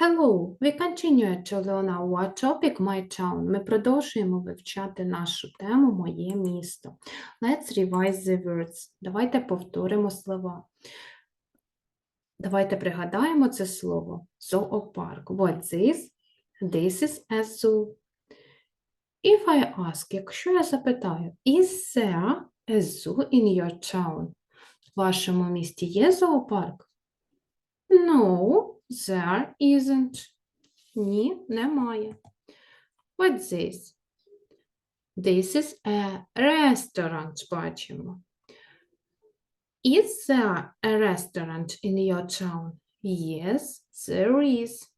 Hello, we continue to learn our topic My Town. Ми продовжуємо вивчати нашу тему Моє місто. Let's revise the words. Давайте повторимо слова. Давайте пригадаємо це слово. Зоопарк. What's this? This is a zoo. If I ask, якщо я запитаю, is there a zoo in your town? В вашому місті є зоопарк? No, there isn't. Ні, немає. What's this? This is a restaurant, бачимо. Is there a restaurant in your town? Yes, there is.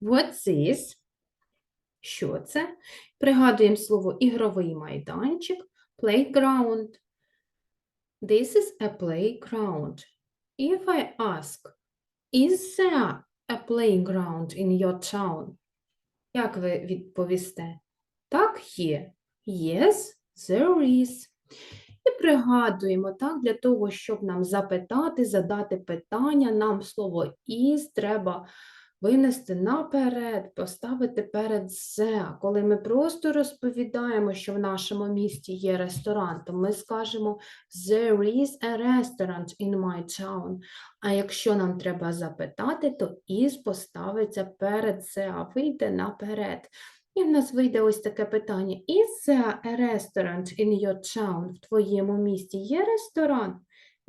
What's this? Що це? Пригадуємо слово ігровий майданчик, playground. This is a playground. If I ask, is there a playground in your town? Як ви відповісте? Так, є. Yes, there is. І пригадуємо, так, для того, щоб нам запитати, задати питання, нам слово is треба винести наперед, поставити перед «the». Коли ми просто розповідаємо, що в нашому місті є ресторан, то ми скажемо There is a restaurant in my town. А якщо нам треба запитати, то is поставиться перед «the», а вийде наперед. І в нас вийде ось таке питання. Is there a restaurant in your town? В твоєму місті є ресторан?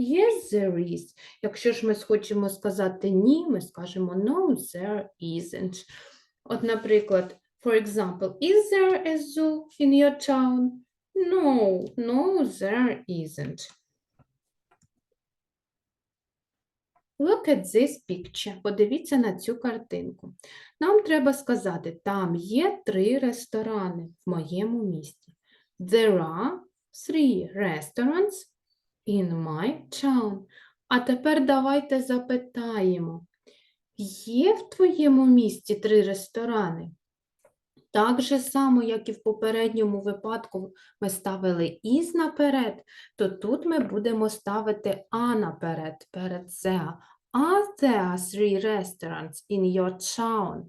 Yes, there is. Якщо ж ми хочемо сказати ні, ми скажемо no, there isn't. От, наприклад, for example, is there a zoo in your town? No, no, there isn't. Look at this picture. Подивіться на цю картинку. Нам треба сказати, там є три ресторани в моєму місті. There are three restaurants in my town. А тепер давайте запитаємо, є в твоєму місті три ресторани? Так же само, як і в попередньому випадку ми ставили із наперед, то тут ми будемо ставити а наперед, перед there. Are there three restaurants in your town?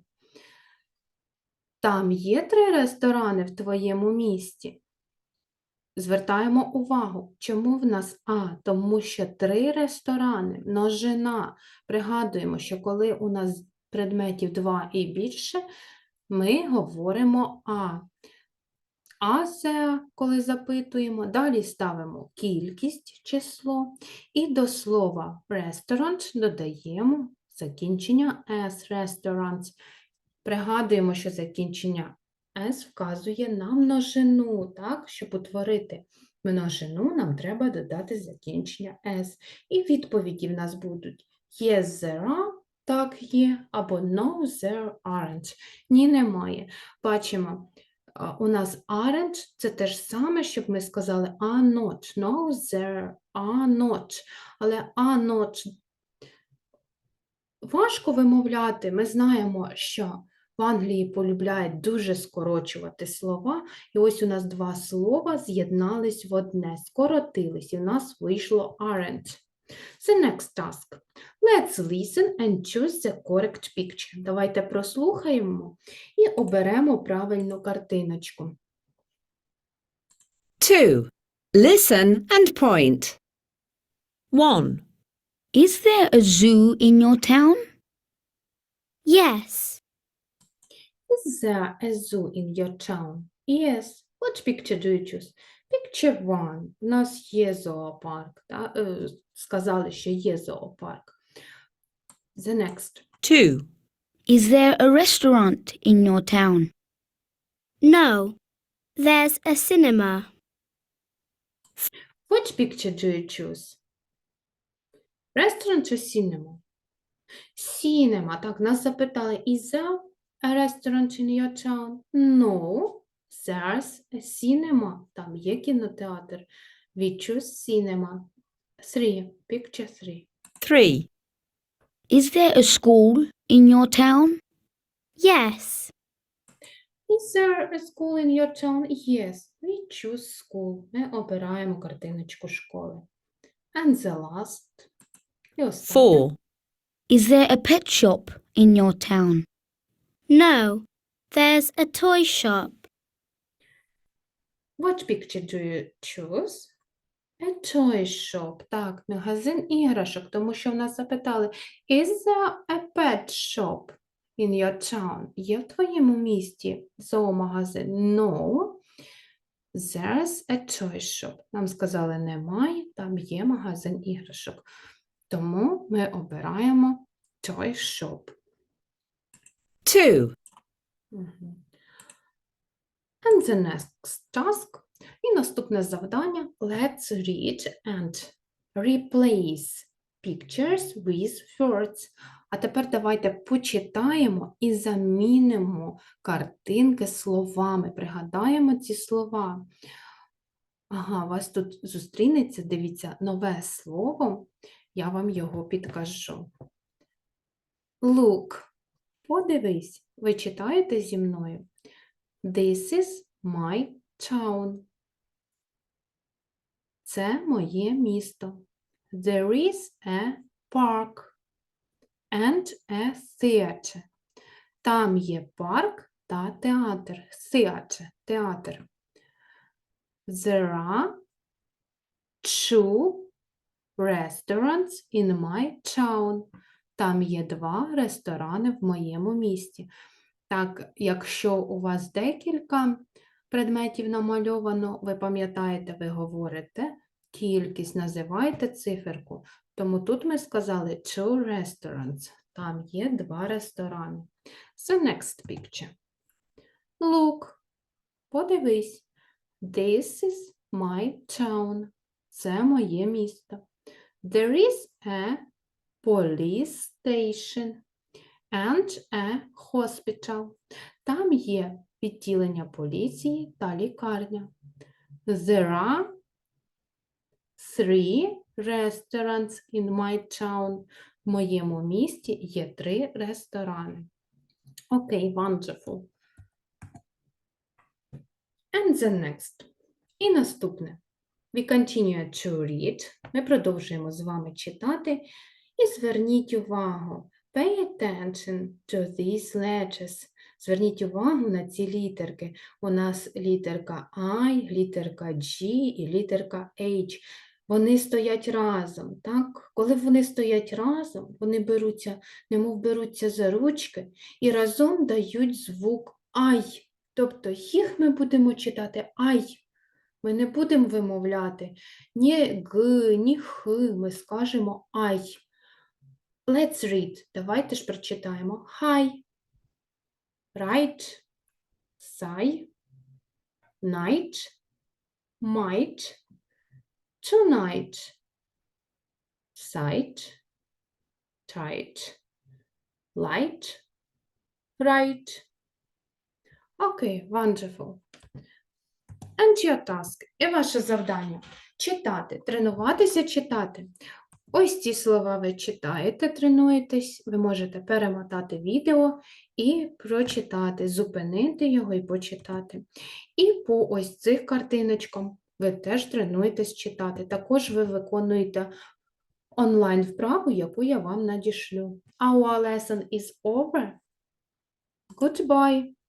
Там є три ресторани в твоєму місті? Звертаємо увагу, чому в нас А? Тому що три ресторани, множина. Пригадуємо, що коли у нас предметів два і більше, ми говоримо А. А це, коли запитуємо, далі ставимо кількість, число, і до слова restaurant додаємо закінчення S, restaurants. Пригадуємо, що закінчення S вказує на множину, так? Щоб утворити множину, нам треба додати закінчення S. І відповіді в нас будуть Yes, there are, так є, або No, there aren't. Ні, немає. Бачимо, у нас aren't – це те ж саме, щоб ми сказали are not. No, there are not. Але are not важко вимовляти. Ми знаємо, що в Англії полюбляють дуже скорочувати слова. І ось у нас два слова з'єднались в одне, скоротились, і в нас вийшло aren't. The next task. Let's listen and choose the correct picture. Давайте прослухаємо і оберемо правильну картиночку. 2. Listen and point. 1. Is there a zoo in your town? Yes. Is there a zoo in your town? Yes. What picture do you choose? Picture one. У нас є зоопарк. та? Е, Сказали, що є зоопарк. The next. 2. Is there a restaurant in your town? No. There's a cinema. Which picture do you choose? Restaurant чи cinema? Cinema. Так, нас запитали, is there a restaurant in your town? No, there's a cinema. Там є кінотеатр. We choose cinema. Three. Picture three. 3. Is there a school in your town? Yes. Is there a school in your town? Yes, we choose school. Ми обираємо картиночку школи. And the last. І останнє. 4. Is there a pet shop in your town? No, there's a toy shop. What picture do you choose? A toy shop. Так, магазин іграшок, тому що в нас запитали, is there a pet shop in your town? Є в твоєму місті зоомагазин? No. There's a toy shop. Нам сказали, немає, там є магазин іграшок. Тому ми обираємо toy shop. 2. Мгм. And the next task. І наступне завдання. Let's read and replace pictures with words. А тепер давайте почитаємо і замінимо картинки словами. Пригадаємо ці слова. Ага, вас тут зустрінеться, дивіться, нове слово. Я вам його підкажу. Look. Подивись, ви читаєте зі мною? This is my town. Це моє місто. There is a park and a theatre. Там є парк та театр. Theatre – театр. There are two restaurants in my town. Там є два ресторани в моєму місті. Так, якщо у вас декілька предметів намальовано, ви пам'ятаєте, ви говорите кількість, називаєте циферку. Тому тут ми сказали two restaurants. Там є два ресторани. The next picture. Look. Подивись. This is my town. Це моє місто. There is a police station and a hospital. Там є відділення поліції та лікарня. There are three restaurants in my town. В моєму місті є три ресторани. Окей, wonderful. And the next. І наступне. We continue to read. Ми продовжуємо з вами читати. І зверніть увагу. Pay attention to these letters. Зверніть увагу на ці літерки. У нас літерка I, літерка G і літерка H. Вони стоять разом, так? Коли вони стоять разом, вони беруться, немов беруться за ручки і разом дають звук I. Тобто їх ми будемо читати I. Ми не будемо вимовляти ні Г, ні Х, ми скажемо I. Let's read. Давайте ж прочитаємо. Hi. Right. Sigh. Night. Might. Tonight. Sight. Tight. Light. Right. Okay, wonderful. And your task. І ваше завдання читати, тренуватися читати. Ось ці слова ви читаєте, тренуєтесь, ви можете перемотати відео і прочитати, зупинити його і почитати. І по ось цих картиночкам ви теж тренуєтесь читати. Також ви виконуєте онлайн вправу, яку я вам надішлю. Our lesson is over. Goodbye!